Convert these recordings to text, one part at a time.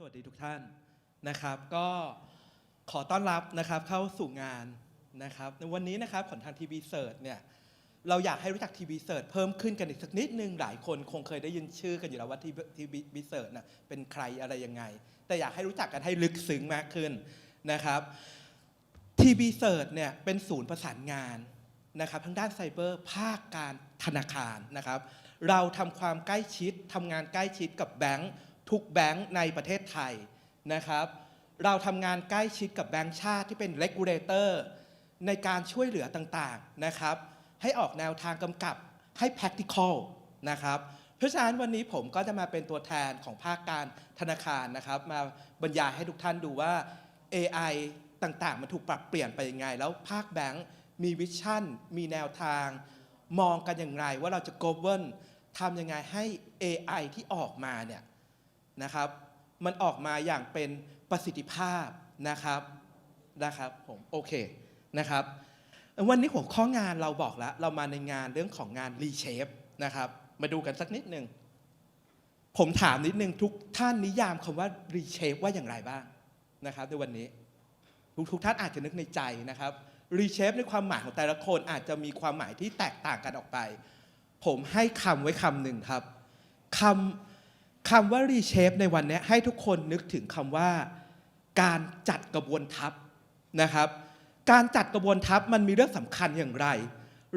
สวัสดีทุกท่านนะครับก็ขอต้อนรับนะครับเข้าสู่งานนะครับในวันนี้นะครับของทางทีวีเสิร์ชเนี่ยเราอยากให้รู้จักทีวีเสิร์ชเพิ่มขึ้นกันอีกสักนิดนึงหลายคนคงเคยได้ยินชื่อกันอยู่แล้วว่าทีวีเสิร์ชนะเป็นใครอะไรยังไง แต่อยากให้รู้จักกันให้ลึกซึ้งมากขึ้นนะครับทีวีเสิร์ชเนี่ยเป็นศูนย์ประสานงานนะครับทั้งด้านไซเบอร์ภาคการธนาคารนะครับเราทำความใกล้ชิดทำงานใกล้ชิดกับแบงค์ ทุกแบงค์ในประเทศไทยนะครับ เราทำงานใกล้ชิดกับแบงค์ชาติที่เป็น regulator ในการช่วยเหลือต่างๆนะครับ ให้ออกแนวทางกำกับให้ practical นะครับเพราะฉะนั้นวันนี้ผมก็จะมาเป็นตัวแทนของภาคการธนาคารนะครับ มาบรรยายให้ทุกท่านดูว่า AI ต่างๆ มันถูกปรับเปลี่ยนไปยังไง แล้วภาคแบงค์มีวิชั่น มีแนวทาง มองกันอย่างไรว่าเราจะ govern ทำยังไงให้ AI ที่ออกมาเนี่ย นะครับ มันออกมาอย่างเป็นประสิทธิภาพนะครับนะครับผมโอเคนะครับ วันนี้หัวข้องานเราบอกแล้ว เรามาในงานเรื่องของงาน reshape นะครับมาดูกันสักนิดหนึ่งผมถามนิดนึงทุกท่านนิยามคำว่า reshape ว่าอย่างไรบ้างนะครับในวันนี้ทุกทุกท่านอาจจะนึกในใจนะครับ reshape ในความหมายของแต่ละคนอาจจะมีความหมายที่แตกต่างกันออกไป ผมให้คำไว้คำหนึ่งครับคำ คำว่า reshape ในวันนี้ให้ทุกคนนึกถึงคำว่าการจัดกระบวนทัพนะครับ การจัดกระบวนทัพมันมีเรื่องสำคัญอย่างไร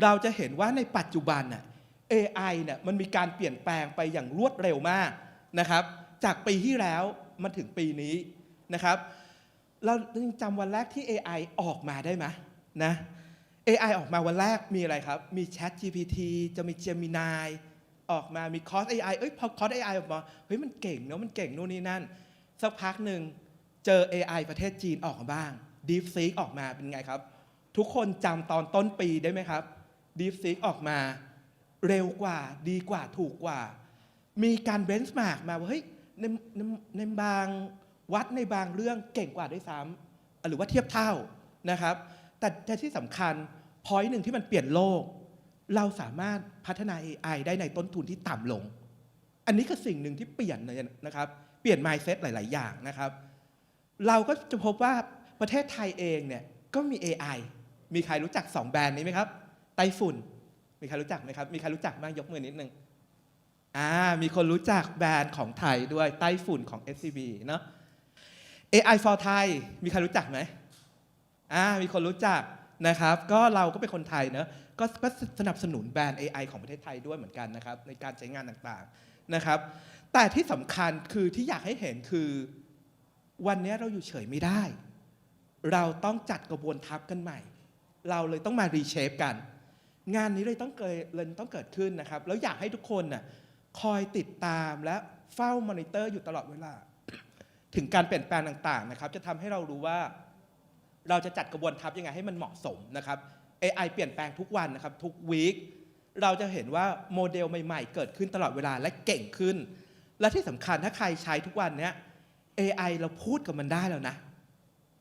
เราจะเห็นว่าในปัจจุบันน่ะ AI เนี่ยมันมีการเปลี่ยนแปลงไปอย่างรวดเร็วมากนะครับ จากปีที่แล้วมาถึงปีนี้นะครับ เรายังจำวันแรกที่ AI ออกมาได้ไหมนะ AI ออกมาวันแรกมีอะไรครับ มี Chat GPT จะมี Gemini ออกมามี Cos AI เอ้ยพอ Cos AI ออกมาเฮ้ยมันเก่งเนอะมันเก่งนู่นนี่นั่น สักพักหนึ่งเจอ AI ประเทศจีนออกมาบ้าง DeepSeek ออกมาเป็นไงครับ ทุกคนจำตอนต้นปีได้ไหมครับ DeepSeek ออกมาเร็วกว่าดีกว่าถูกกว่า มีการเบนช์มาร์กมาว่าเฮ้ยในในในบางวัดในบางเรื่องเก่งกว่าด้วยซ้ำหรือว่าเทียบเท่านะครับ แต่แต่ที่สำคัญพอยหนึ่งที่มันเปลี่ยนโลก เราสามารถพัฒนา AI ได้ในต้นทุนที่ต่ำลง อันนี้คือสิ่งหนึ่งที่เปลี่ยนนะครับ เปลี่ยน mindset หลาย ๆ อย่างนะครับ เราก็จะพบว่าประเทศไทยเองเนี่ยก็มี AI มีใครรู้จัก 2 แบรนด์นี้ไหมครับ ไต้ฝุ่น มีใครรู้จักไหมครับ มีใครรู้จักบ้างยกมือนิดนึง อ่า มีคนรู้จักแบรนด์ของไทยด้วยไต้ฝุ่นของ SCB เนาะ AI for Thai มีใครรู้จักไหมอ่า มีคนรู้จัก นะครับ ก็เราก็เป็นคนไทยเนอะก็ก็สนับสนุนแบรนด์ AI ของประเทศไทยด้วยเหมือนกันนะครับ ในการใช้งานต่างๆนะครับ แต่ที่สำคัญคือที่อยากให้เห็นคือ วันนี้เราอยู่เฉยไม่ได้ เราต้องจัดกระบวนทัพกันใหม่ เราเลยต้องมารีเชฟกัน งานนี้เลยต้องเกิดเลยต้องเกิดขึ้นนะครับ แล้วอยากให้ทุกคนน่ะคอยติดตามและเฝ้ามอนิเตอร์อยู่ตลอดเวลา ถึงการเปลี่ยนแปลงต่างๆนะครับ จะทำให้เรารู้ว่า เราจะจัดกระบวนทัพยังไงให้มันเหมาะสมนะครับ AI เปลี่ยนแปลงทุกวันนะครับทุกวีคเราจะเห็นว่าโมเดลใหม่ๆ เกิดขึ้นตลอดเวลาและเก่งขึ้น และที่สำคัญถ้าใครใช้ทุกวันเนี้ย AI เราพูดกับมันได้แล้วนะ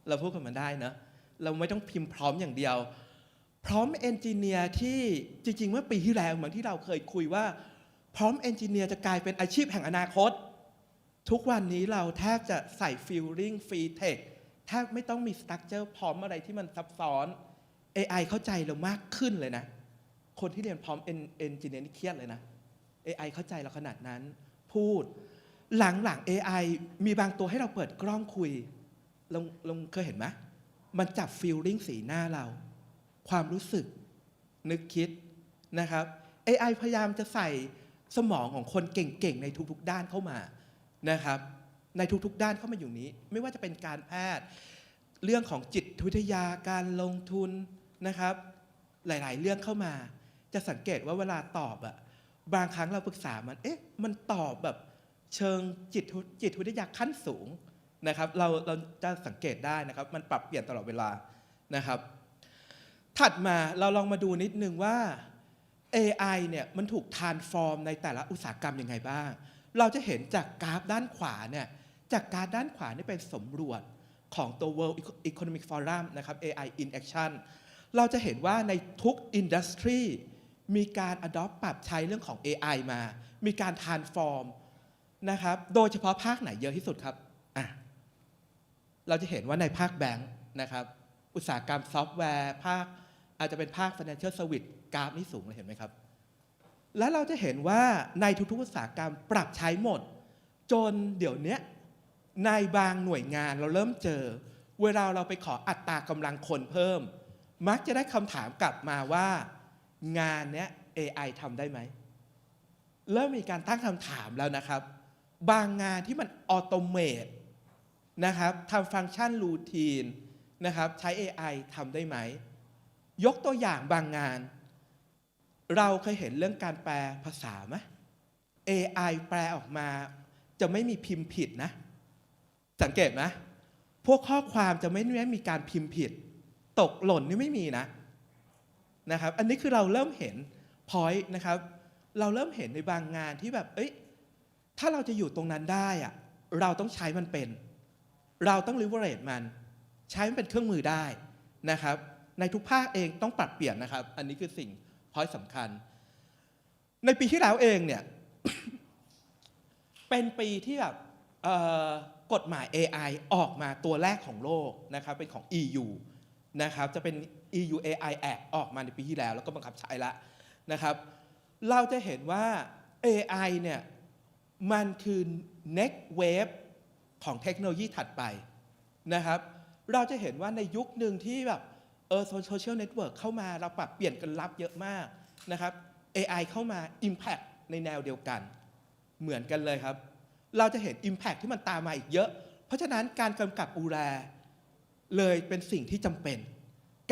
เราพูดกับมันได้เนอะเราไม่ต้องพิมพ์พร้อมอย่างเดียว พร้อมเอนจิเนียร์ที่จริงๆ เมื่อปีที่แล้วเหมือนที่เราเคยคุยว่า พร้อมเอนจิเนียร์จะกลายเป็นอาชีพแห่งอนาคต ทุกวันนี้เราแทบจะใส่ฟิลลิ่งฟรีเทค แทบไม่ต้องมีสตั๊กเจอร์พร้อมอะไรที่มันซับซ้อน AI เข้าใจเรามากขึ้นเลยนะ คนที่เรียนพร้อมเอนจิเนียร์นี่เครียดเลยนะ AI เข้าใจเราขนาดนั้น พูด หลังๆ AI มีบางตัวให้เราเปิดกล้องคุยลงลงเคยเห็นไหมมันจับฟีลลิ่งสีหน้าเรา ความรู้สึก นึกคิดนะครับ AI พยายามจะใส่สมองของคนเก่งๆ ในทุกๆด้านเข้ามานะครับ ในทุกๆ ด้านเข้ามาอยู่นี้ ไม่ว่าจะเป็นการแพทย์ เรื่องของจิตวิทยาการลงทุนนะครับ หลายๆ เรื่องเข้ามา จะสังเกตว่าเวลาตอบอะบางครั้งเราปรึกษามันเอ๊ะมันตอบแบบเชิงจิตจิตวิทยาขั้นสูงนะครับเราเราจะสังเกตได้นะครับ มันปรับเปลี่ยนตลอดเวลานะครับ ถัดมาเราลองมาดูนิดนึงว่า AI เนี่ยมันถูกทานฟอร์มในแต่ละอุตสาหกรรมยังไงบ้าง เราจะเห็นจากกราฟด้านขวาเนี่ย จากกาฟด้านขวานี่เป็นสำรวจของตัว World Economic Forum นะครับ AI in Action เราจะเห็นว่าในทุกอินดัสทรีมีการ adopt ปรับใช้เรื่องของ AI มา มีการทานฟอร์มนะครับ โดยเฉพาะภาคไหนเยอะที่สุดครับอะเราจะเห็นว่าในภาคแบงค์นะครับ อุตสาหกรรมซอฟต์แวร์ภาคอาจจะเป็นภาค financial service กราฟนี่สูงเลยเห็นไหมครับ และเราจะเห็นว่าในทุกๆอุตสาหกรรมปรับใช้หมด จนเดี๋ยวนี้ ในบางหน่วยงานเราเริ่มเจอ เวลาเราไปขออัตรากำลังคนเพิ่ม มักจะได้คำถามกลับมาว่า งานเนี้ย AI ทำได้ไหม เริ่มมีการตั้งคำถามแล้วนะครับ บางงานที่มันออโตเมตนะครับทำฟังก์ชันรูทีนนะครับใช้ AI ทำได้ไหม ยกตัวอย่างบางงาน เราเคยเห็นเรื่องการแปลภาษาไหม AI แปลออกมาจะไม่มีพิมพ์ผิดนะ สังเกตไหมพวกข้อความจะไม่ได้มีการพิมพ์ผิด ตกหล่นนี่ไม่มีนะนะครับ อันนี้คือเราเริ่มเห็นพอยต์นะครับ เราเริ่มเห็นในบางงานที่แบบ เอ้ย ถ้าเราจะอยู่ตรงนั้นได้อะเราต้องใช้มันเป็น เราต้อง leverage มัน ใช้มันเป็นเครื่องมือได้นะครับ ในทุกภาคเองต้องปรับเปลี่ยนนะครับ อันนี้คือสิ่งพอยต์สำคัญ ในปีที่แล้วเองเนี่ย เป็นปีที่แบบ กฎหมาย AI ออกมาตัวแรกของโลกนะครับเป็นของ EU นะครับจะเป็น EU AI Act ออกมาในปีที่แล้ว แล้วก็บังคับใช้แล้วนะครับ เราจะเห็นว่า AI เนี่ยมันคือ next wave ของเทคโนโลยีถัดไปนะครับ เราจะเห็นว่าในยุคหนึ่งที่แบบเออโซเชียลเน็ตเวิร์กเข้ามาเราปรับเปลี่ยนกันรับเยอะมากนะครับ AI เข้ามา Impact ในแนวเดียวกัน เหมือนกันเลยครับ เราจะเห็น Impact ที่มันตามมาอีกเยอะ เพราะฉะนั้นการกำกับดูแลเลยเป็นสิ่งที่จำเป็น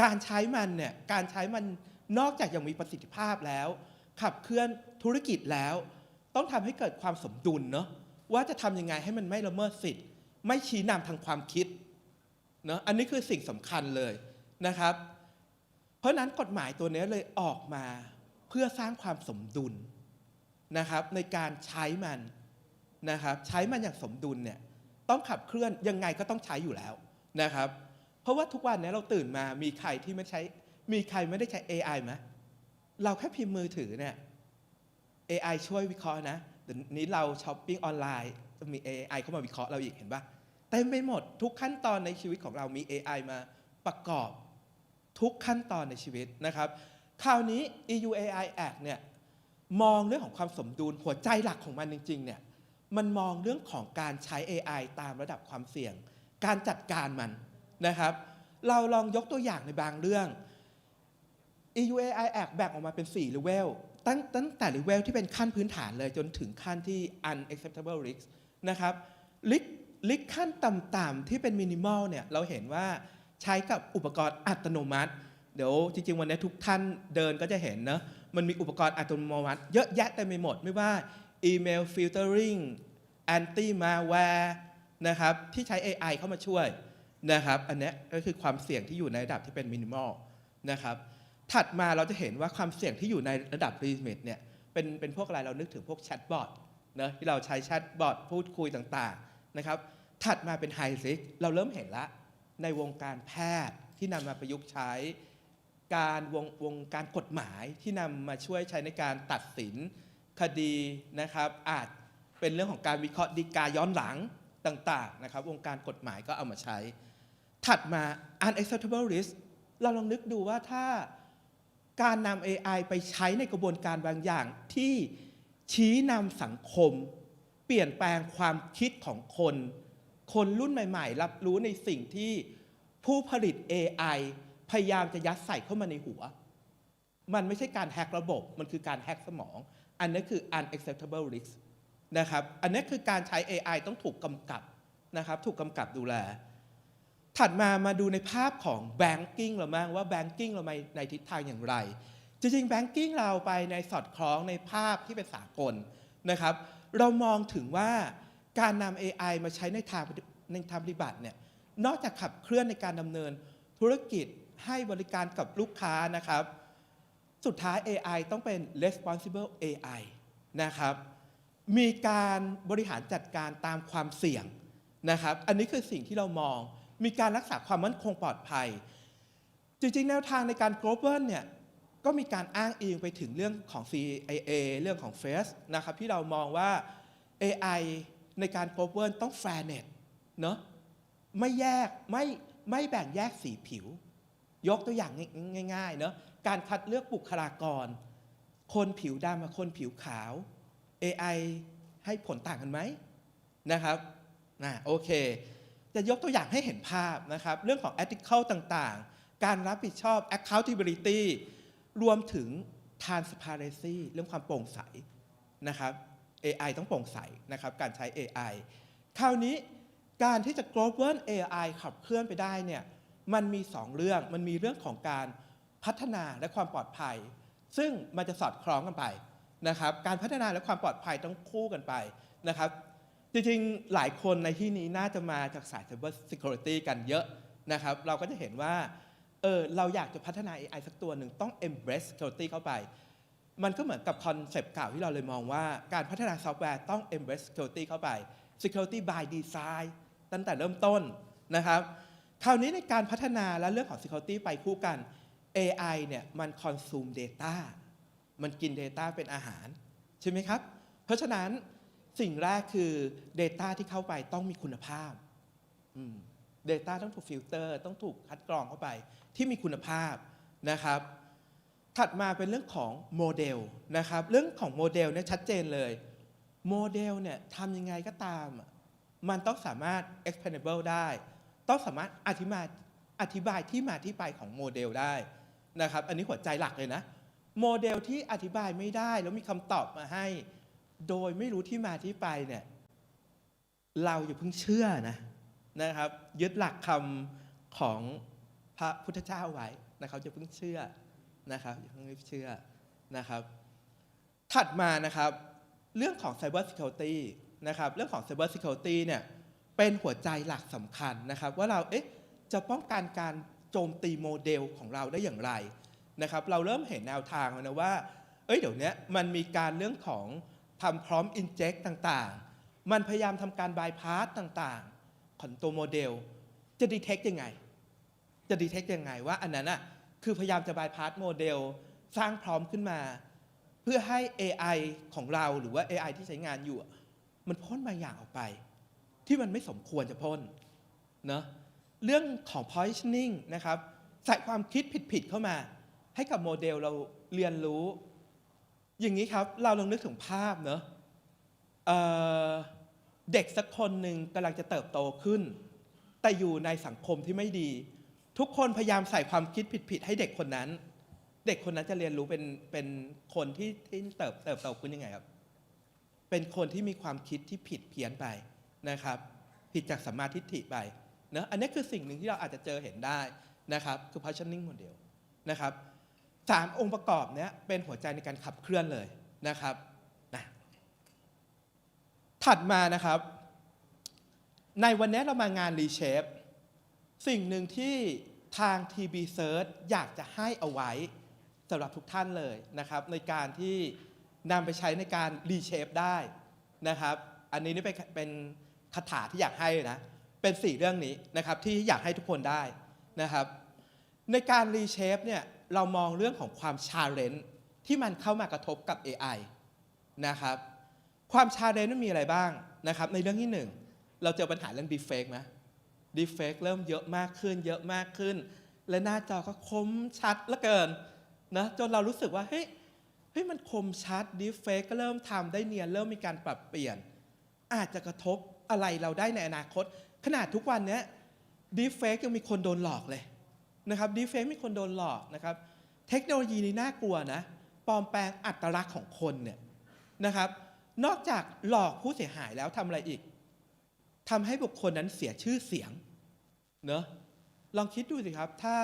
การใช้มันเนี่ยการใช้มันนอกจากยังมีประสิทธิภาพแล้ว ขับเคลื่อนธุรกิจแล้ว ต้องทำให้เกิดความสมดุลเนาะว่าจะทำยังไงให้มันไม่ละเมิดสิทธิ์ ไม่ชี้นำทางความคิดเนาะอันนี้คือสิ่งสำคัญเลยนะครับ เพราะฉะนั้นกฎหมายตัวนี้เลยออกมาเพื่อสร้างความสมดุลนะครับในการใช้มัน นะครับใช้มันอย่างสมดุลเนี่ยต้องขับเคลื่อนยังไงก็ต้องใช้อยู่แล้วนะครับเพราะว่าทุกวันนี้เราตื่นมามีใครที่ไม่ใช้มีใครไม่ได้ใช้ AI ไหมเราแค่พิมพ์มือถือเนี่ย AI ช่วยวิเคราะห์นะเดี๋ยวนี้เราช้อปปิ้งออนไลน์จะมี AI เข้ามาวิเคราะห์เราอีกเห็นปะเต็มไปหมดทุกขั้นตอนในชีวิตของเรามี AI มาประกอบทุกขั้นตอนในชีวิตนะครับคราวนี้ EU AI Act เนี่ยมองเรื่องของความสมดุลหัวใจหลักของมันจริงๆเนี่ย มันมองเรื่องของการใช้ AI ตามระดับความเสี่ยง การจัดการมันนะครับ เราลองยกตัวอย่างในบางเรื่อง EU AI Act แบ่งออกมาเป็น4เลเวลตั้งตั้งแต่เลเวลที่เป็นขั้นพื้นฐานเลยจนถึงขั้นที่ unacceptable risk นะครับริกริกขั้นต่ำๆที่เป็นมินิมอลเนี่ยเราเห็นว่าใช้กับอุปกรณ์อัตโนมัติ เดี๋ยวจริง ๆ วันนี้ทุกท่านเดินก็จะเห็นเนอะมันมีอุปกรณ์อัตโนมัติ เยอะแยะเต็มไปหมดไม่ว่า อีเมลฟิลเตอริงแอนตี้มาแวร์นะครับที่ใช้ AI เข้ามาช่วยนะครับอันนี้ก็คือความเสี่ยงที่อยู่ในระดับที่เป็นมินิมอลนะครับถัดมาเราจะเห็นว่าความเสี่ยงที่อยู่ในระดับ limit เนี่ยเป็นเป็นพวกอะไรเรานึกถึงพวกแชทบอทนะที่เราใช้แชทบอทพูดคุยต่างๆนะครับถัดมาเป็น high risk เราเริ่มเห็นละในวงการแพทย์ที่นำมาประยุกต์ใช้ การวงวงการกฎหมายที่นำมาช่วยใช้ในการตัดสิน คดีนะครับอาจเป็นเรื่องของการวิเคราะห์ดีกาย้อนหลังต่างๆนะครับวงการกฎหมายก็เอามาใช้ ถัดมา unacceptable risk เราลองนึกดูว่าถ้าการนำ AI ไปใช้ในกระบวนการบางอย่างที่ชี้นำสังคม เปลี่ยนแปลงความคิดของคน คนรุ่นใหม่ ๆ รับรู้ในสิ่งที่ผู้ผลิต AI พยายามจะยัดใส่เข้ามาในหัว มันไม่ใช่การแฮกระบบ มันคือการแฮกสมอง อันนี้คือ unacceptable risk นะครับ อันนี้คือการใช้ AI ต้องถูกกำกับนะครับ ถูกกำกับดูแล ถัดมามาดูในภาพของ banking เราบ้างว่า banking เราไปในทิศทางอย่างไร จริงๆ banking เราไปในสอดคล้องในภาพที่เป็นสากลนะครับ เรามองถึงว่าการนำ AI มาใช้ในทางในทางปฏิบัติเนี่ย นอกจากขับเคลื่อนในการดำเนินธุรกิจให้บริการกับลูกค้านะครับ สุดท้าย AI ต้องเป็น responsible AI นะครับ มีการบริหารจัดการตามความเสี่ยงนะครับ อันนี้คือสิ่งที่เรามอง มีการรักษาความมั่นคงปลอดภัย จริงๆ แนวทางในการ global เนี่ยก็มีการอ้างอิงไปถึงเรื่องของ CIA เรื่องของ FACE นะครับที่เรามองว่า AI ในการ global ต้อง fairness เนอะไม่แยกไม่ไม่แบ่งแยกสีผิว ยกตัวอย่างง่ายๆเนอะ การคัดเลือกบุคลากร คนผิวดำกับคนผิวขาว AI ให้ผลต่างกันไหมนะครับนะโอเค จะยกตัวอย่างให้เห็นภาพนะครับ เรื่องของ ethical ต่างๆ การรับผิดชอบ accountability รวมถึง transparency เรื่องความโปร่งใสนะครับ AI ต้องโปร่งใสนะครับ การใช้ AI คราวนี้การที่จะ global AI ขับเคลื่อนไปได้เนี่ย มันมี 2 เรื่อง มันมีเรื่องของการ พัฒนาและความปลอดภัย ซึ่งมันจะสอดคล้องกันไปนะครับ การพัฒนาและความปลอดภัยต้องคู่กันไปนะครับ จริงๆ หลายคนในที่นี้น่าจะมาจากสาย Cyber Security กันเยอะนะครับ เราก็จะเห็นว่าเออเราอยากจะพัฒนา AI สักตัวหนึ่งต้อง embrace security เข้าไป มันก็เหมือนกับคอนเซปต์เก่าที่เราเลยมองว่าการพัฒนาซอฟต์แวร์ต้อง embrace security เข้าไป security by design ตั้งแต่เริ่มต้นนะครับ คราวนี้ในการพัฒนาและเรื่องของ security ไปคู่กัน AI เนี่ยมัน consume data มันกิน Data เป็นอาหาร ใช่ไหมครับ เพราะฉะนั้นสิ่งแรกคือ Data ที่เข้าไปต้องมีคุณภาพอืม Data ต้องถูกฟิลเตอร์ ต้องถูกคัดกรองเข้าไปที่มีคุณภาพนะครับ ถัดมาเป็นเรื่องของโมเดลนะครับ เรื่องของโมเดลเนี่ยชัดเจนเลยโมเดลเนี่ยทำยังไงก็ตามอะมันต้องสามารถ explainable ได้ ต้องสามารถอธิบายอธิบายที่มาที่ไปของโมเดลได้ นะครับ อันนี้หัวใจหลักเลยนะ โมเดลที่อธิบายไม่ได้แล้วมีคำตอบมาให้ โดยไม่รู้ที่มาที่ไปเนี่ย เราอย่าเพิ่งเชื่อนะนะครับ ยึดหลักคำของพระพุทธเจ้าไว้นะครับอย่าเพิ่งเชื่อนะครับอย่าเพิ่งเชื่อนะครับ ถัดมานะครับ เรื่องของ Cyber Security นะครับ เรื่องของ Cyber Security เนี่ยเป็นหัวใจหลักสำคัญนะครับ ว่าเราเอ๊ะจะป้องกันการ จมตีโมเดลของเราได้อย่างไรนะครับเราเริ่มเห็นแนวทางแล้วนะว่าเอ้ยเดี๋ยวนี้มันมีการเรื่องของทำพร้อม inject ต่างๆ มันพยายามทำการ bypass ต่างๆ ของตัวโมเดล จะ detect ยังไง จะ detect ยังไงว่าอันนั้นอะคือพยายามจะ bypass โมเดลสร้างพร้อมขึ้นมา เพื่อให้ AI ของเราหรือว่า AI ที่ใช้งานอยู่ มันพ่นบางอย่างออกไป ที่มันไม่สมควรจะพ่นเนอะ เรื่องของ positioning นะครับใส่ความคิดผิดๆเข้ามา ให้กับโมเดลเราเรียนรู้ อย่างนี้ครับเราลองนึกถึงภาพเนอะเอเด็กสักคนหนึ่งกำลังจะเติบโตขึ้น แต่อยู่ในสังคมที่ไม่ดี ทุกคนพยายามใส่ความคิดผิดๆให้เด็กคนนั้น เด็กคนนั้นจะเรียนรู้เป็นเป็นคนที่ที่เติบเติบโตขึ้นยังไงครับเป็นคนที่มีความคิดที่ผิดเพี้ยนไปนะครับ ผิดจากสัมมาทิฏฐิไป นะอันนี้คือสิ่งหนึ่งที่เราอาจจะเจอเห็นได้นะครับคือ positioning model นะครับสามองค์ประกอบเนี้ยเป็นหัวใจในการขับเคลื่อนเลยนะครับนะถัดมานะครับ ในวันนี้เรามางาน Reshape สิ่งหนึ่งที่ทาง TB Search อยากจะให้เอาไว้สำหรับทุกท่านเลยนะครับ ในการที่นำไปใช้ในการ Reshape ได้นะครับ อันนี้นี่เป็นเป็นคาถาที่อยากให้นะ เป็นสี่เรื่องนี้นะครับที่อยากให้ทุกคนได้นะครับ ในการ Reshape เนี่ยเรามองเรื่องของความชาเลนจ์ที่มันเข้ามากระทบกับ AI นะครับความชาเลนจ์มันมีอะไรบ้างนะครับในเรื่องที่หนึ่งเราเจอปัญหาเรื่อง deepfake ไหม deepfake เริ่มเยอะมากขึ้น เยอะมากขึ้น และหน้าจอก็คมชัดเหลือเกินนะจนเรารู้สึกว่าเฮ้ยเฮ้ยมันคมชัด deepfake ก็เริ่มทำได้เนียนเริ่มมีการปรับเปลี่ยน อาจจะกระทบอะไรเราได้ในอนาคต ขนาดทุกวันนี้ย deepfake ยังมีคนโดนหลอกเลยนะครับ deepfake มีคนโดนหลอกนะครับ เทคโนโลยีนี้น่ากลัวนะปลอมแปลงอัตลักษณ์ของคนเนี่ยนะครับ นอกจากหลอกผู้เสียหายแล้วทำอะไรอีกทำให้บุคคลนั้นเสียชื่อเสียงเนอะลองคิดดูสิครับ ถ้า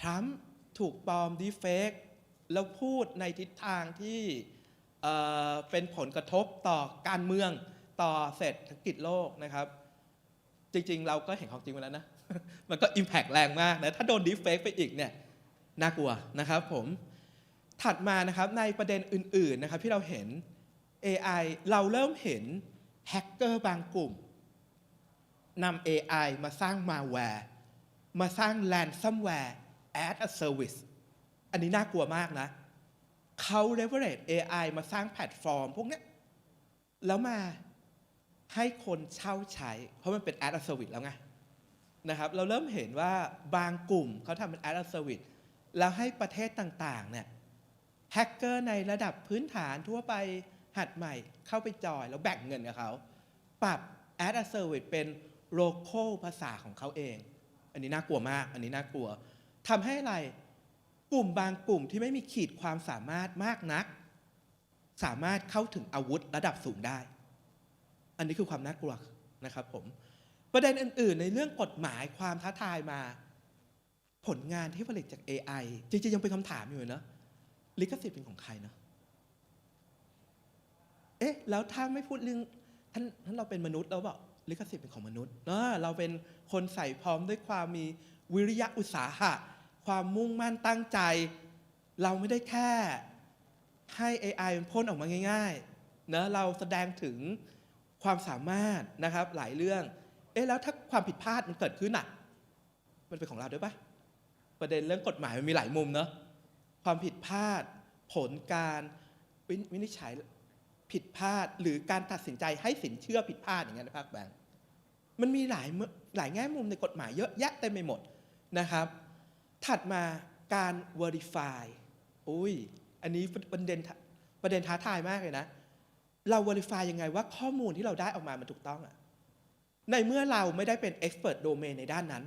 ทรัมป์ถูกปลอมดีเฟกแล้วพูดในทิศทางที่เเป็นผลกระทบต่อการเมืองต่อเศรษฐกิจโลกนะครับ จริง ๆ เราก็เห็นของจริงมาแล้วนะ มันก็ Impact แรงมากนะถ้าโดนดีเฟกไปอีกเนี่ยน่ากลัวนะครับผมถัดมานะครับในประเด็นอื่น ๆ นะครับที่เราเห็น AI เราเริ่มเห็นแฮกเกอร์บางกลุ่มนำ AI มาสร้างมาแวร์มาสร้าง ransomware as a service อันนี้น่ากลัวมากนะเขา leverage AI มาสร้างแพลตฟอร์มพวกนี้แล้วมา ให้คนเช่าใช้ เพราะมันเป็น as a service แล้วไงนะครับเราเริ่มเห็นว่าบางกลุ่มเขาทำเป็น as a service แล้วให้ประเทศต่างๆเนี่ยแฮกเกอร์ในระดับพื้นฐานทั่วไปหัดใหม่เข้าไปจอยแล้วแบ่งเงินกับเขา ปรับ as a service เป็น local ภาษาของเขาเอง อันนี้น่ากลัวมาก อันนี้น่ากลัวทำให้อะไรกลุ่มบางกลุ่มที่ไม่มีขีดความสามารถมากนัก สามารถเข้าถึงอาวุธระดับสูงได้ อันนี้คือความน่ากลัวนะครับผมประเด็นอื่น ๆ ในเรื่องกฎหมายความท้าทายมา ผลงานที่ผลิตจาก AI จริง ๆ ยังเป็นคำถามอยู่เนะลิขสิทธิ์เป็นของใครเนอะเอ๊ะแล้วถ้าไม่พูดเรื่องท่านท่านเราเป็นมนุษย์เราบอกลิขสิทธิ์เป็นของมนุษย์เนอะเราเป็นคนใส่พร้อมด้วยความมีวิริยะอุตสาหะ ความมุ่งมั่นตั้งใจ เราไม่ได้แค่ให้ AI มันพ่นออกมาง่ายๆเนอะเราแสดงถึง ความสามารถนะครับหลายเรื่อง เอ๊ะแล้วถ้าความผิดพลาดมันเกิดขึ้นอะ มันเป็นของเราด้วยปะประเด็นเรื่องกฎหมายมันมีหลายมุมเนอะความผิดพลาด ผลการวิวนิจฉัยผิดพลาด หรือการตัดสินใจให้สินเชื่อผิดพลาดอย่างเงี้ยนะภาคแบงค์มันมีหลายหลายแง่มุมในกฎหมายเยอะแยะเต็มไปหมดนะครับ ถัดมาการ verify อุ้ย อันนี้ประเด็นประเด็นท้าทายมากเลยนะ เรา verify ยังไงว่าข้อมูลที่เราได้ออกมามันถูกต้องอะในเมื่อเราไม่ได้เป็น expert domain ในด้านนั้น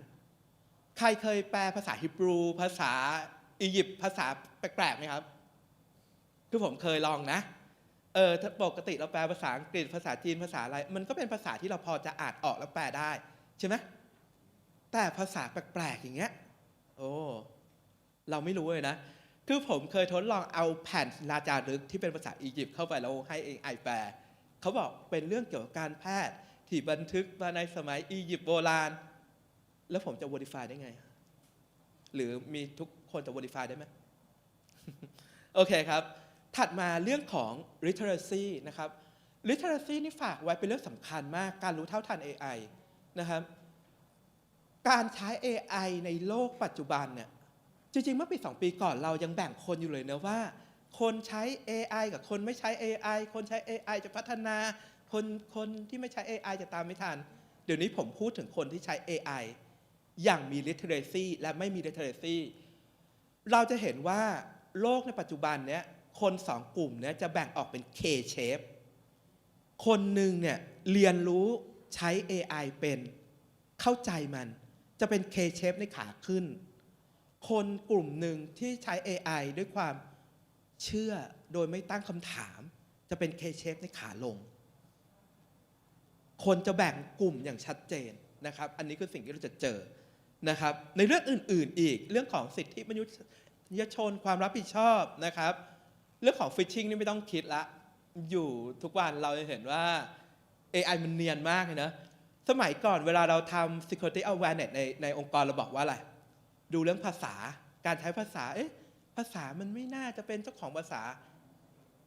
ใครเคยแปลภาษาฮิบรู ภาษาอียิปต์ภาษาแปลกๆไหมครับ คือผมเคยลองนะ เออปกติเราแปลภาษาอังกฤษภาษาจีนภาษาอะไร มันก็เป็นภาษาที่เราพอจะอ่านออกแล้วแปลได้ ใช่ไหมแต่ภาษาแปลกๆอย่างเงี้ย โอ้ เราไม่รู้เลยนะ คือผมเคยทดลองเอาแผ่นราจารึกที่เป็นภาษาอียิปต์เข้าไปแล้วให้เองไอแปลเขาบอกเป็นเรื่องเกี่ยวกับการแพทย์ที่บันทึกมาในสมัยอียิปต์โบราณ แล้วผมจะ verify ได้ไง หรือมีทุกคนจะ verify ได้ไหมโอเคครับ ถัดมาเรื่องของ literacy นะครับ literacy นี่ฝากไว้เป็นเรื่องสำคัญมาก การรู้เท่าทัน AI นะครับ การใช้ AI ในโลกปัจจุบันเนี่ย จริงๆ เมื่อปี 2 ปีก่อนเรายังแบ่งคนอยู่เลยนะว่า คนใช้ AI กับคนไม่ใช้ AI คนใช้ AI จะพัฒนา คนคนที่ไม่ใช้ AI จะตามไม่ทัน เดี๋ยวนี้ผมพูดถึงคนที่ใช้ AI อย่างมี literacy และไม่มี literacy เราจะเห็นว่าโลกในปัจจุบันเนี้ยคนสองกลุ่มเนี้ยจะแบ่งออกเป็น K shape คนหนึ่งเนี่ยเรียนรู้ใช้ AI เป็นเข้าใจมันจะเป็น K shape ในขาขึ้น คนกลุ่มหนึ่งที่ใช้ AI ด้วยความเชื่อโดยไม่ตั้งคำถาม จะเป็น K shape ในขาลง คนจะแบ่งกลุ่มอย่างชัดเจนนะครับ อันนี้คือสิ่งที่เราจะเจอนะครับ ในเรื่องอื่น ๆ อีกเรื่องของสิทธิมนุษยชนความรับผิดชอบนะครับ เรื่องของฟิชชิงนี่ไม่ต้องคิดละ อยู่ทุกวันเราจะเห็นว่า AI มันเนียนมากเลยนะสมัยก่อนเวลาเราทำ security awareness ในในองค์กรเราบอกว่าอะไร ดูเรื่องภาษา การใช้ภาษา เอ๊ะ ภาษามันไม่น่าจะเป็นเจ้าของภาษา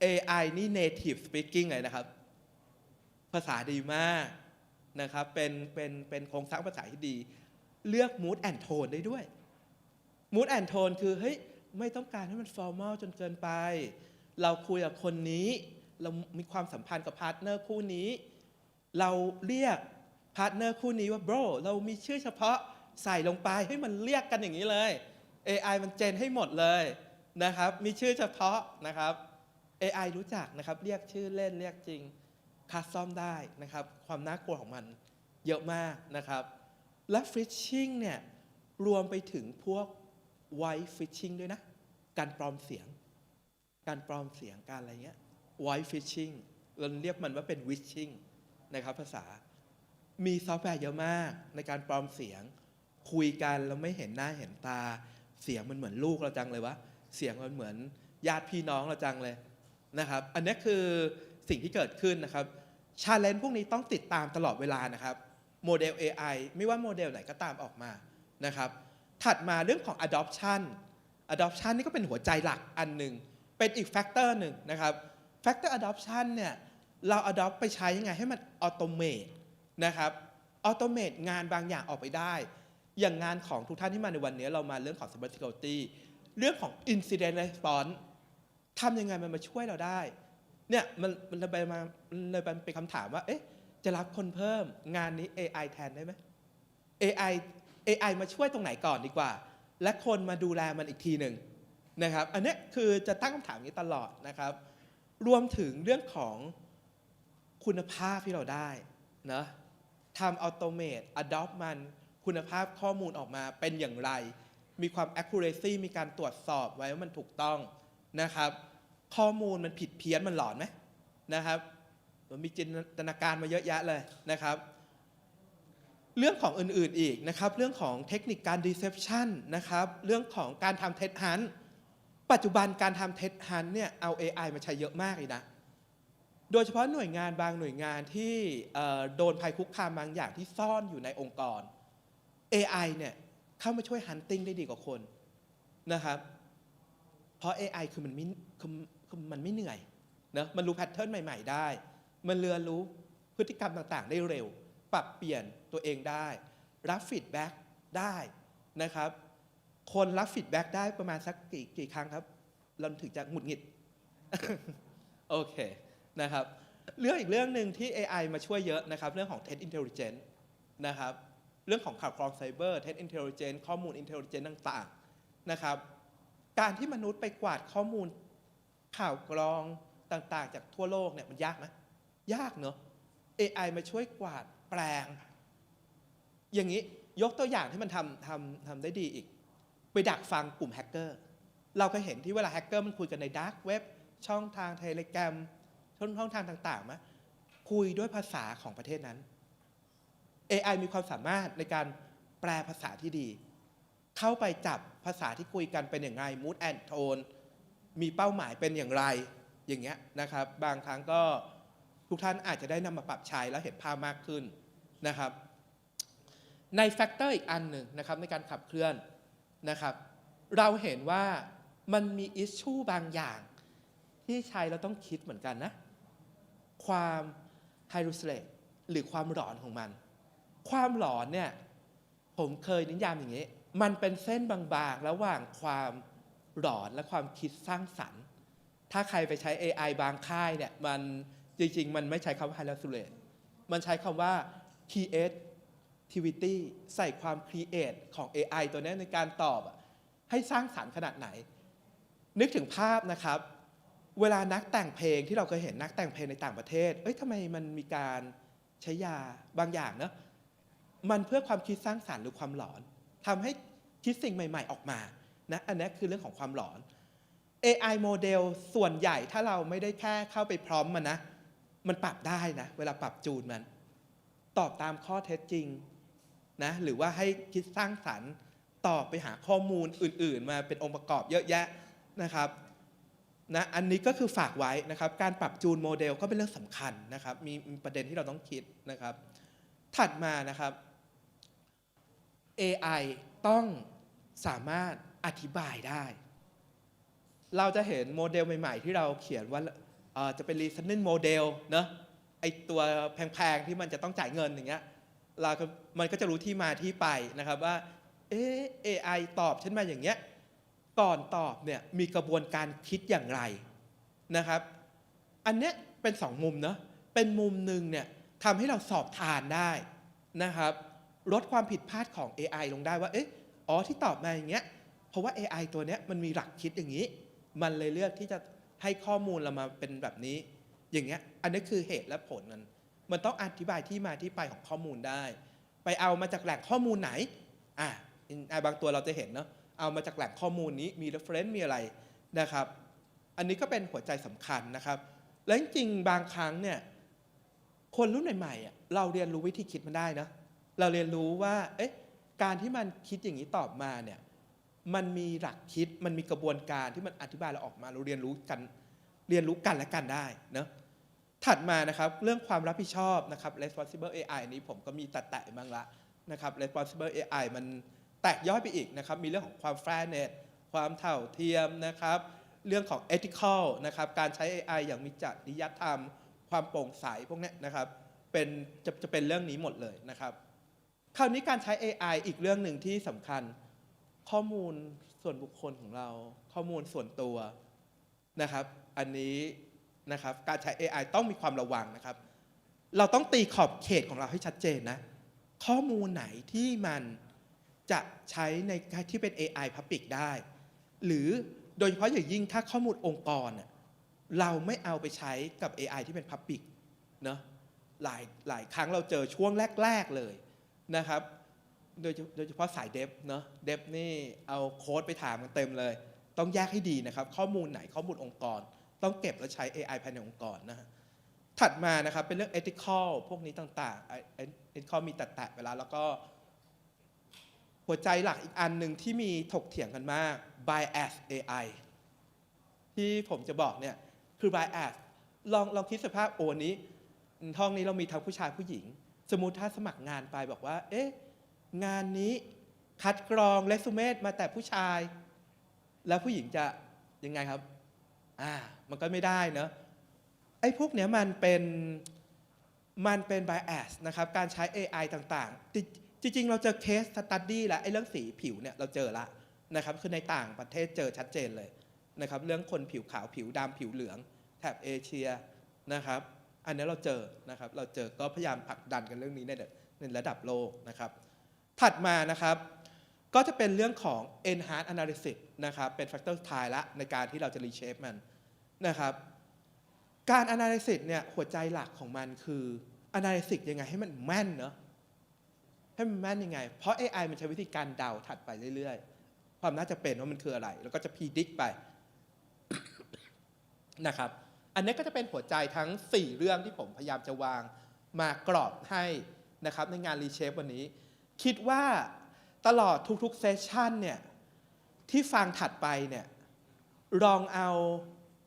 AI นี่ native speaking เลยนะครับ ภาษาดีมากนะครับ เป็น เป็น เป็นโครงสร้างภาษาที่ดี เลือก mood and tone ได้ด้วย mood and tone คือ เฮ้ย ไม่ต้องการให้มัน formal จนเกินไป เราคุยกับคนนี้ เรามีความสัมพันธ์กับพาร์ทเนอร์คู่นี้ เราเรียกพาร์ทเนอร์คู่นี้ว่า bro เรามีชื่อเฉพาะ ใส่ลงไปให้มันเรียกกันอย่างนี้เลย AI มันเจนให้หมดเลยนะครับ มีชื่อเฉพาะนะครับ AI รู้จักนะครับ เรียกชื่อเล่นเรียกจริงคัสตอมได้นะครับ ความน่ากลัวของมันเยอะมากนะครับ และฟิชชิงเนี่ยรวมไปถึงพวกไวฟิชชิงด้วยนะ การปลอมเสียง การปลอมเสียงการอะไรเงี้ยไวฟิชชิงเราเรียกมันว่าเป็นวิชชิงนะครับภาษามีซอฟต์แวร์เยอะมากในการปลอมเสียง คุยกันแล้วไม่เห็นหน้าเห็นตา เสียงมันเหมือนลูกเราจังเลยวะเสียงมันเหมือนญาติพี่น้องเราจังเลยนะครับ อันนี้คือสิ่งที่เกิดขึ้นนะครับชาเลนจ์พวกนี้ต้องติดตามตลอดเวลานะครับโมเดล AI ไม่ว่าโมเดลไหนก็ตามออกมานะครับถัดมาเรื่องของ adoption adoption นี่ก็เป็นหัวใจหลักอันหนึ่งเป็นอีกแฟกเตอร์หนึ่งนะครับ factor adoption เนี่ยเรา adopt ไปใช้ยังไงให้มัน automate นะครับ automate งานบางอย่างออกไปได้ อย่างงานของทุกท่านที่มาในวันนี้เรามาเรื่องของ cyber security เรื่องของ incident response ทำยังไงมันมาช่วยเราได้ เนี่ยมันมันเลยไปมาเลยเป็นคำถามว่า เอ๊ะ จะรับคนเพิ่มงานนี้ AI แทนได้ไหม AI AI มาช่วยตรงไหนก่อนดีกว่า และคนมาดูแลมันอีกทีหนึ่งนะครับ อันนี้คือจะตั้งคำถามนี้ตลอดนะครับ รวมถึงเรื่องของคุณภาพที่เราได้นะทำอัตโนมัติ adopt มัน คุณภาพข้อมูลออกมาเป็นอย่างไร มีความ accuracy มีการตรวจสอบไว้ว่ามันถูกต้องนะครับ ข้อมูลมันผิดเพี้ยนมันหลอนไหมนะครับมันมีจินตนาการมาเยอะแยะเลยนะครับ เรื่องของอื่นๆอีกนะครับ เรื่องของเทคนิคการ deception นะครับ เรื่องของการทำเท็จฮันปัจจุบันการทำเท็จฮันเนี่ยเอา AI มาใช้เยอะมากเลยนะโดยเฉพาะหน่วยงานบางหน่วยงานที่โดนภัยคุกคามบางอย่างที่ซ่อนอยู่ในองค์กร AI เนี่ยเข้ามาช่วย hunting ได้ดีกว่าคนนะครับเพราะ AI คือมันไม่คือคือมันไม่เหนื่อยนะมันรู้แพทเทิร์นใหม่ ๆ ได้ มันเรียนรู้พฤติกรรมต่างๆ ได้เร็ว ปรับเปลี่ยนตัวเองได้ รับฟีดแบ็กได้นะครับ คนรับฟีดแบ็กได้ประมาณสักกี่กี่ครั้งครับ เราถึงจะหงุดหงิด โอเคนะครับ เรื่องอีกเรื่องหนึ่งที่ AI มาช่วยเยอะนะครับ เรื่องของ Test Intelligence นะครับ เรื่องของข่าวกรองไซเบอร์ Test Intelligence ข้อมูล Intelligence ต่างๆนะครับ การที่มนุษย์ไปกวาดข้อมูลข่าวกรองต่างๆ จากทั่วโลกเนี่ยมันยากไหมยากเนอะ AI มาช่วยกวาดแปลง อย่างนี้ยกตัวอย่างที่มันทำทำทำได้ดีอีก ไปดักฟังกลุ่มแฮกเกอร์เราก็เห็นที่เวลาแฮกเกอร์มันคุยกันในดาร์กเว็บช่องทางเทเล r a m ช่องช่องทางต่างๆมะคุยด้วยภาษาของประเทศนั้น AI มีความสามารถในการแปลภาษาที่ดี เข้าไปจับภาษาที่คุยกันเป็นอย่างไร mood and tone มีเป้าหมายเป็นอย่างไรอย่างเงี้ยนะครับ บางครั้งก็ทุกท่านอาจจะได้นำมาปรับใช้แล้วเห็นภาพมากขึ้นนะครับ ในแฟกเตอร์อีกอันหนึ่งนะครับในการขับเคลื่อนนะครับ เราเห็นว่ามันมีอิชชูบางอย่างที่ใช้เราต้องคิดเหมือนกันนะ ความไฮรูสเลตหรือความหลอนของมัน ความหลอนเนี่ยผมเคยนิยามอย่างนี้ มันเป็นเส้นบางๆ ระหว่างความหลอนและความคิดสร้างสรรค์ ถ้าใครไปใช้ AI บางค่ายเนี่ยมันจริงๆ มันไม่ใช้คำว่า hallucinate มันใช้คำว่า creativity ใส่ความ create ของ AI ตัวนี้ในการตอบอะให้สร้างสรรค์ขนาดไหน นึกถึงภาพนะครับ เวลานักแต่งเพลงที่เราเคยเห็นนักแต่งเพลงในต่างประเทศ เอ้ยทำไมมันมีการใช้ยาบางอย่างเนอะ มันเพื่อความคิดสร้างสรรค์หรือความหลอนทำให้คิดสิ่งใหม่ ๆ ออกมานะอันนี้คือเรื่องของความหลอน AI โมเดลส่วนใหญ่ถ้าเราไม่ได้แค่เข้าไปพร้อมมันนะ มันปรับได้นะ เวลาปรับจูนมัน ตอบตามข้อเท็จจริงนะหรือว่าให้คิดสร้างสรรค์ตอบไปหาข้อมูลอื่น ๆ มาเป็นองค์ประกอบเยอะแยะนะครับนะอันนี้ก็คือฝากไว้นะครับ การปรับจูนโมเดลก็เป็นเรื่องสำคัญนะครับ มีมีประเด็นที่เราต้องคิดนะครับ ถัดมานะครับ AI ต้องสามารถอธิบายได้ เราจะเห็นโมเดลใหม่ ๆ ที่เราเขียนว่าจะเป็น reasoning model เนอะไอตัวแพงๆ ที่มันจะต้องจ่ายเงินอย่างเงี้ยเราก็มันก็จะรู้ที่มาที่ไปนะครับว่าเอ AI ตอบฉันมาอย่างเงี้ยก่อนตอบเนี่ยมีกระบวนการคิดอย่างไรนะครับ อันเนี้ยเป็นสองมุมเนอะเป็นมุมหนึ่งเนี่ยทำให้เราสอบทานได้นะครับ ลดความผิดพลาดของ AI ลงได้ว่า เอ๊ะ อ๋อ ที่ตอบมาอย่างเงี้ย เพราะว่า AI ตัวเนี้ยมันมีหลักคิดอย่างนี้ มันเลยเลือกที่จะให้ข้อมูลเรามาเป็นแบบนี้ อย่างเงี้ย อันนี้คือเหตุและผลมันมันต้องอธิบายที่มาที่ไปของข้อมูลได้ ไปเอามาจากแหล่งข้อมูลไหนอะอะบางตัวเราจะเห็นเนาะ เอามาจากแหล่งข้อมูลนี้ มี reference มีอะไรนะครับ อันนี้ก็เป็นหัวใจสำคัญนะครับ และจริงๆ บางครั้งเนี่ย คนรุ่นใหม่ๆอะเราเรียนรู้วิธีคิดมันได้นะ เราเรียนรู้ว่าเอ๊ะการที่มันคิดอย่างนี้ตอบมาเนี่ยมันมีหลักคิดมันมีกระบวนการที่มันอธิบายเราออกมาเราเรียนรู้กันเรียนรู้กันและกันได้เนอะถัดมานะครับเรื่องความรับผิดชอบนะครับ responsible AI นี้ผมก็มีตัดแตะบ้างละนะครับ responsible AI มันแตกย่อยไปอีกนะครับ มีเรื่องของความ fairness ความเท่าเทียมนะครับ เรื่องของ ethical นะครับ การใช้ AI อย่างมีจริยธรรม ความโปร่งใสพวกนี้นะครับ เป็นจะจะเป็นเรื่องนี้หมดเลยนะครับ คราวนี้การใช้ AI อีกเรื่องหนึ่งที่สำคัญ ข้อมูลส่วนบุคคลของเรา ข้อมูลส่วนตัวนะครับ อันนี้นะครับการใช้ AI ต้องมีความระวังนะครับ เราต้องตีขอบเขตของเราให้ชัดเจนนะ ข้อมูลไหนที่มันจะใช้ในที่เป็น AI Public ได้ หรือโดยเฉพาะอย่างยิ่งถ้าข้อมูลองค์กร เราไม่เอาไปใช้กับ AI ที่เป็น Public เนอะหลายหลายครั้งเราเจอช่วงแรก ๆ เลย นะครับ โดยโดยเฉพาะสายเดฟเนอะเดฟนี่เอาโค้ดไปถามกันเต็มเลย ต้องแยกให้ดีนะครับ ข้อมูลไหนข้อมูลองค์กร ต้องเก็บแล้วใช้ AI ภายในองค์กรนะฮะถัดมานะครับเป็นเรื่อง ethical พวกนี้ต่างๆไอ้ไอ้ ethical มีแตะๆไปแล้วแล้วก็ หัวใจหลักอีกอันหนึ่งที่มีถกเถียงกันมาก bias AI ที่ผมจะบอกเนี่ยคือ bias ลองลองคิดสภาพโอนนี้ ห้องนี้เรามีทั้งผู้ชายผู้หญิง สมมุติถ้าสมัครงานไปบอกว่า เอ๊ะ งานนี้คัดกรองเรซูเม่มาแต่ผู้ชาย แล้วผู้หญิงจะยังไงครับ อ่า มันก็ไม่ได้เนอะไอ้พวกเนี้ยมันเป็นมันเป็น bias นะครับ การใช้ AI ต่างๆ จริงจริงๆเราเจอเคสสตัดดี้แล้วไอ้เรื่องสีผิวเนี่ยเราเจอละนะครับ คือในต่างประเทศเจอชัดเจนเลยนะครับ เรื่องคนผิวขาวผิวดำผิวเหลืองแถบเอเชียนะครับ อันนี้เราเจอนะครับเราเจอก็พยายามผลักดันกันเรื่องนี้ในในระดับโลกนะครับถัดมานะครับก็จะเป็นเรื่องของ enhanced analysis นะครับเป็นแฟกเตอร์สุดท้ายละในการที่เราจะ reshape มันนะครับการ analysis เนี่ยหัวใจหลักของมันคือ analysis ยังไงให้มันแม่นเนาะให้มันแม่นยังไง เพราะ AI มันใช้วิธีการเดาถัดไปเรื่อยๆ ความน่าจะเป็นว่ามันคืออะไร แล้วก็จะ predict ไปนะครับ อันนี้ก็จะเป็นหัวใจทั้ง 4 เรื่องที่ผมพยายามจะวางมากรอบให้นะครับในงาน reshape วันนี้ คิดว่าตลอดทุกๆเซสชันเนี่ยที่ฟังถัดไปเนี่ยลองเอา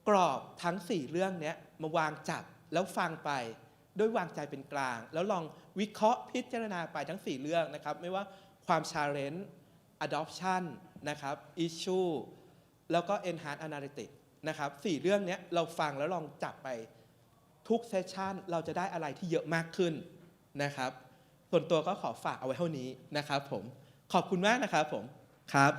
กรอบทั้ง 4 เรื่องเนี้ยมาวางจับแล้วฟังไปด้วยวางใจเป็นกลาง แล้วลองวิเคราะห์พิจารณาไปทั้ง 4 เรื่องนะครับ ไม่ว่าความ challenge adoption นะครับ issue แล้วก็ enhance analytics นะครับสี่เรื่องนี้เราฟังแล้วลองจับไปทุกเซสชันเราจะได้อะไรที่เยอะมากขึ้นนะครับ ส่วนตัวก็ขอฝากเอาไว้เท่านี้นะครับผม ขอบคุณมากนะครับผมครับ